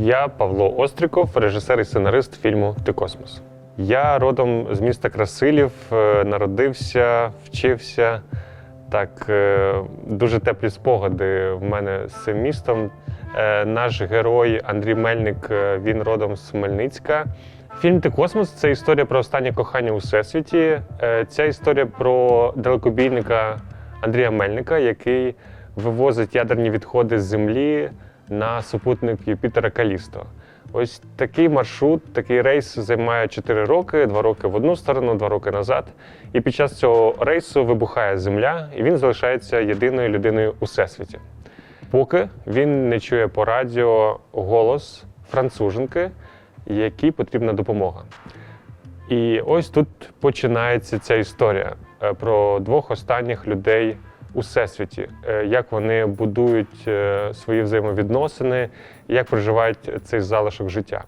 Я Павло Остріков, режисер і сценарист фільму Ти космос. Я родом з міста Красилів, е, народився, вчився. Так, е, дуже теплі спогади в мене з цим містом. Е, Наш герой Андрій Мельник, він родом з Хмельницька. Фільм Ти космос це історія про останнє кохання у всесвіті. Ця історія про далекобійника Андрія Мельника, який вивозить ядерні відходи з Землі на супутник Юпітера Калісто. Ось такий маршрут, такий рейс займає 4 роки, 2 роки в одну сторону, 2 роки назад. І під час цього рейсу вибухає земля, і він залишається єдиною людиною у всесвіті. Поки він не чує по радіо голос француженки, якій потрібна допомога. І ось тут починається ця історія е, про двох останніх людей у всесвіті, е, як вони будують е, свої взаємовідносини, як проживають цей залишок життя.